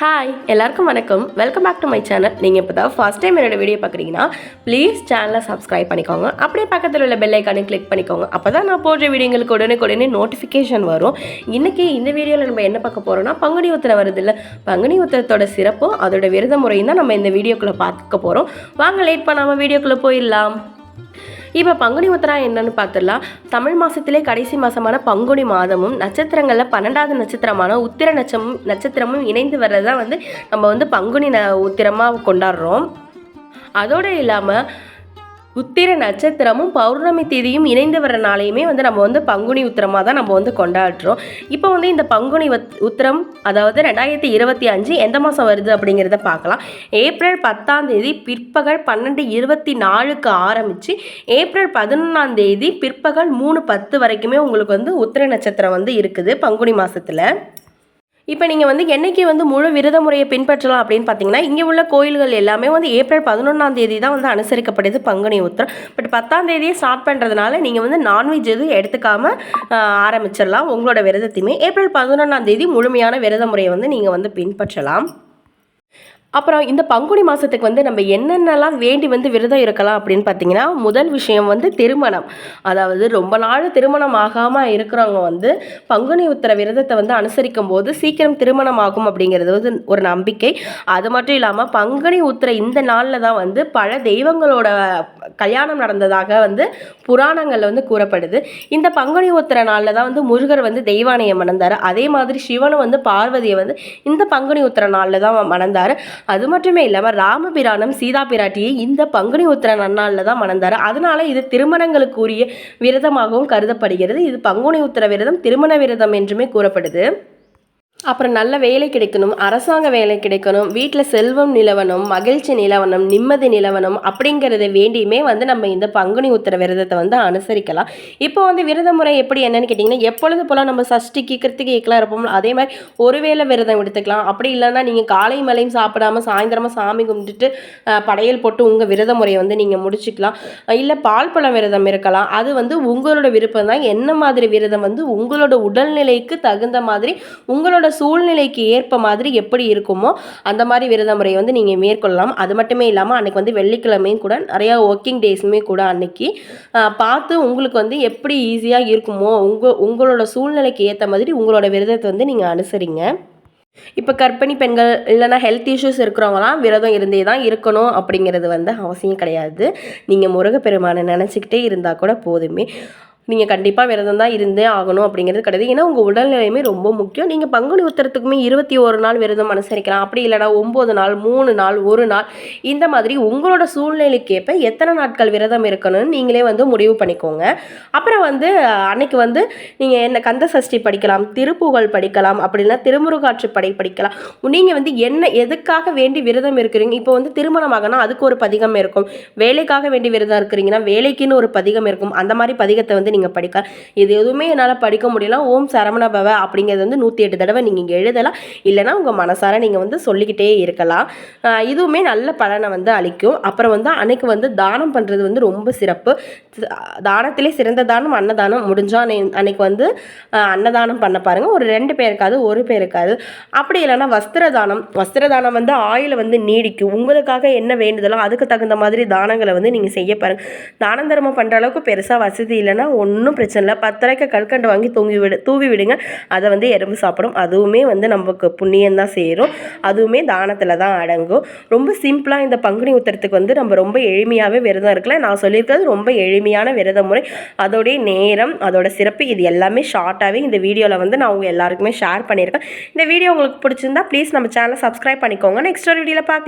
Hi எல்லாருக்கும் வணக்கம். Welcome back to my channel நீங்கள் இப்போ தான் ஃபஸ்ட் டைம் என்னோட வீடியோ பார்க்குறீங்கன்னா ப்ளீஸ் சேனலை சப்ஸ்கிரைப் பண்ணிக்கோங்க. அப்படியே பக்கத்தில் உள்ள பெல் ஐக்கானே கிளிக் பண்ணிக்கோங்க. அப்போ தான் நான் போடுற வீடியோங்களுக்கு உடனே உடனே நோட்டிஃபிகேஷன் வரும். இன்றைக்கி இந்த வீடியோவில் நம்ம என்ன பார்க்க போகிறோம்னா பங்குனி உத்திரம் வருது இல்லை? பங்குனி உத்திரத்தோட சிறப்பும் அதோட விரத முறையும் தான் நம்ம இந்த வீடியோக்குள்ளே பார்க்க போகிறோம் வாங்க லேட் பண்ணாமல் வீடியோக்குள்ளே போயிடலாம். இப்போ பங்குனி உத்திரம் என்னன்னு பார்த்துடலாம் தமிழ் மாதத்திலே கடைசி மாதமான பங்குனி மாதமும் நட்சத்திரங்களில் பன்னெண்டாவது நட்சத்திரமான உத்திர நட்சமும் நட்சத்திரமும் இணைந்து வர்றதா வந்து நம்ம வந்து பங்குனி ந உத்திரமாக கொண்டாடுறோம். அதோடு இல்லாமல் உத்திர நட்சத்திரமும் பௌர்ணமி தேதியும் இணைந்து வர நாளையுமே வந்து நம்ம வந்து பங்குனி உத்திரமாக தான் நம்ம வந்து கொண்டாடுறோம். இப்போ வந்து இந்த பங்குனி உத் உத்திரம் அதாவது ரெண்டாயிரத்தி இருபத்தி அஞ்சு எந்த மாதம் வருது அப்படிங்கிறத பார்க்கலாம். ஏப்ரல் பத்தாம் தேதி பிற்பகல் பன்னெண்டு இருபத்தி நாலுக்கு ஆரம்பித்து ஏப்ரல் பதினொன்றாம் தேதி பிற்பகல் மூணு பத்து வரைக்குமே உங்களுக்கு வந்து உத்திர நட்சத்திரம் வந்து இருக்குது பங்குனி மாதத்தில் இப்போ நீங்கள் வந்து என்னைக்கு வந்து முழு விரத முறையை பின்பற்றலாம் அப்படின்னு பார்த்தீங்கன்னா இங்கே உள்ள கோயில்கள் எல்லாமே வந்து ஏப்ரல் பதினொன்றாம் தேதி தான் வந்து அனுசரிக்கப்படுது பங்குனி உத்திரம். பட் பத்தாம் தேதியே ஸ்டார்ட் பண்ணுறதுனால நீங்கள் வந்து நான்வெஜ் எதுவும் எடுத்துக்காமல் ஆரம்பிச்சிடலாம் உங்களோட விரதத்தையுமே. ஏப்ரல் பதினொன்றாம் தேதி முழுமையான விரத முறையை வந்து நீங்கள் வந்து பின்பற்றலாம். அப்புறம் இந்த பங்குனி மாதத்துக்கு வந்து நம்ம என்னென்னலாம் வேண்டி வந்து விரதம் இருக்கலாம் அப்படின்னு பார்த்தீங்கன்னா முதல் விஷயம் வந்து திருமணம். அதாவது ரொம்ப நாள் திருமணம் ஆகாமல் இருக்கிறவங்க வந்து பங்குனி உத்தர விரதத்தை வந்து அனுசரிக்கும் போது சீக்கிரம் திருமணம் ஆகும் அப்படிங்கிறது வந்து ஒரு நம்பிக்கை. அது மட்டும் இல்லாமல் பங்குனி உத்தர இந்த நாளில் தான் வந்து பல தெய்வங்களோட கல்யாணம் நடந்ததாக வந்து புராணங்களில் வந்து கூறப்படுது. இந்த பங்குனி உத்தர நாளில் தான் வந்து முருகர் வந்து தெய்வானையை மணந்தார் அதே மாதிரி சிவனும் வந்து பார்வதியை வந்து இந்த பங்குனி உத்தர நாளில் தான் மணந்தார் அது மட்டுமே இல்லாமல் ராமபிரானம் சீதா பிராட்டியை இந்த பங்குனி உத்திர நன்னாளில் தான் மணந்தார் அதனால இது திருமணங்களுக்குரிய விரதமாகவும் கருதப்படுகிறது. இது பங்குனி உத்திர விரதம் திருமண விரதம் என்றுமே கூறப்படுது. அப்புறம் நல்ல வேலை கிடைக்கணும் அரசாங்க வேலை கிடைக்கணும் வீட்டில் செல்வம் நிலவனம் மகிழ்ச்சி நிலவனம் நிம்மதி நிலவனம் அப்படிங்கிறத வேண்டியுமே வந்து நம்ம இந்த பங்குனி உத்தர விரதத்தை வந்து அனுசரிக்கலாம். இப்போ வந்து விரத முறை எப்படி என்னன்னு கேட்டிங்கன்னா எப்பொழுது போல் நம்ம சஷ்டிக்கு கிருத்திகைக்கெலாம் இருப்போம் அதே மாதிரி ஒருவேளை விரதம் எடுத்துக்கலாம். அப்படி இல்லைன்னா நீங்கள் காலை மலையும் சாப்பிடாம சாயந்தரமாக சாமி கும்பிட்டுட்டு படையல் போட்டு உங்கள் விரத முறையை வந்து நீங்கள் முடிச்சுக்கலாம். இல்லை பால் பழம் விரதம் இருக்கலாம். அது வந்து உங்களோட விருப்பம் தான் என்ன மாதிரி விரதம் வந்து உங்களோட உடல்நிலைக்கு தகுந்த மாதிரி உங்களோட சூழ்நிலைக்கு ஏற்ப மாதிரி எப்படி இருக்குமோ அந்த மாதிரி விரத முறையை வந்து நீங்கள் மேற்கொள்ளலாம். அது மட்டுமே இல்லாமல் அன்றைக்கி வந்து வெள்ளிக்கிழமையும் கூட நிறையா ஒர்க்கிங் டேஸுமே கூட அன்னைக்கு பார்த்து உங்களுக்கு வந்து எப்படி ஈஸியாக இருக்குமோ உங்கள் உங்களோட சூழ்நிலைக்கு ஏற்ற மாதிரி உங்களோட விரதத்தை வந்து நீங்கள் அனுசரிங்க. இப்போ கர்ப்பிணி பெண்கள் இல்லைனா ஹெல்த் இஷ்யூஸ் இருக்கிறவங்களாம் விரதம் இருந்தே தான் இருக்கணும் அப்படிங்கிறது வந்து அவசியம் கிடையாது. நீங்கள் முருகப்பெருமானை நினச்சிக்கிட்டே இருந்தால் கூட போதுமே. நீங்கள் கண்டிப்பாக விரதம் தான் இருந்தே ஆகணும் அப்படிங்கிறது கிடையாது. ஏன்னா உங்கள் உடல்நிலையுமே ரொம்ப முக்கியம். நீங்கள் பங்குனி உத்தரத்துக்குமே இருபத்தி ஒரு நாள் விரதம் அனுசரிக்கலாம். அப்படி இல்லைனா ஒம்பது நாள் மூணு நாள் ஒரு நாள் இந்த மாதிரி உங்களோட சூழ்நிலைக்கேற்ப எத்தனை நாட்கள் விரதம் இருக்கணும்னு நீங்களே வந்து முடிவு பண்ணிக்கோங்க. அப்புறம் வந்து அன்னைக்கு வந்து நீங்கள் என்ன கந்த சஷ்டி படிக்கலாம் திருப்புகழ் படிக்கலாம் அப்படின்னா திருமுருகாற்று படை படிக்கலாம். நீங்கள் வந்து என்ன எதுக்காக வேண்டி விரதம் இருக்கிறீங்க? இப்போ வந்து திருமணமாகனா அதுக்கு ஒரு பதிகம் இருக்கும். வேலைக்காக வேண்டி விரதம் இருக்கிறீங்கன்னா வேலைக்குன்னு ஒரு பதிகம் இருக்கும். அந்த மாதிரி பதிகத்தை வந்து நீங்கள் படிக்க இது எதுவுமே என்னால் படிக்க முடியல. ஓம் சரவண பவ அப்படிங்கிறது வந்து நூற்றி எட்டு தடவை நீங்கள் இங்கே எழுதலாம். இல்லைனா உங்கள் மனசார நீங்கள் வந்து சொல்லிக்கிட்டே இருக்கலாம். இதுவுமே நல்ல பலனை வந்து அளிக்கும். அப்புறம் வந்து அன்னைக்கு வந்து தானம் பண்ணுறது வந்து ரொம்ப சிறப்பு. தானத்திலே சிறந்த தானம் அன்னதானம் முடிஞ்சால் அன்னைக்கு வந்து அன்னதானம் பண்ண பாருங்கள் ஒரு ரெண்டு பேருக்காது ஒரு பேருக்காது அப்படி இல்லைன்னா வஸ்திர தானம். வஸ்திர தானம் வந்து ஆயில் வந்து நீடிக்கும். உங்களுக்காக என்ன வேண்டுதலோ அதுக்கு தகுந்த மாதிரி தானங்களை வந்து நீங்கள் செய்ய பாருங்கள் தானம் தர்மம் பண்ணுற அளவுக்கு பெருசாக வசதி இல்லைன்னா ஒன்று ஒன்றும் பிரச்சனை இல்லை. பத்தரைக்கு கல்கண்டு வாங்கி தூங்கி விடு தூவி விடுங்க. அதை வந்து எறும்பு சாப்பிடும். அதுவுமே வந்து நமக்கு புண்ணியம் தான் சேரும். அதுவுமே தானத்தில் தான் அடங்கும். ரொம்ப சிம்பிளாக இந்த பங்குனி உத்தரத்துக்கு வந்து நம்ம ரொம்ப எளிமையாகவே விரதம் இருக்கலாம். நான் சொல்லியிருக்கிறது ரொம்ப எளிமையான விரத முறை. அதோடைய நேரம் அதோட சிறப்பு இது எல்லாமே ஷார்ட்டாகவே இந்த வீடியோவில் வந்து நான் உங்கள் எல்லாருக்குமே ஷேர் பண்ணியிருக்கேன். இந்த வீடியோ உங்களுக்கு பிடிச்சிருந்தா ப்ளீஸ் நம்ம சேனலை சப்ஸ்கிரைப் பண்ணிக்கோங்க. நெக்ஸ்ட் ஒரு வீடியோவில் பார்க்க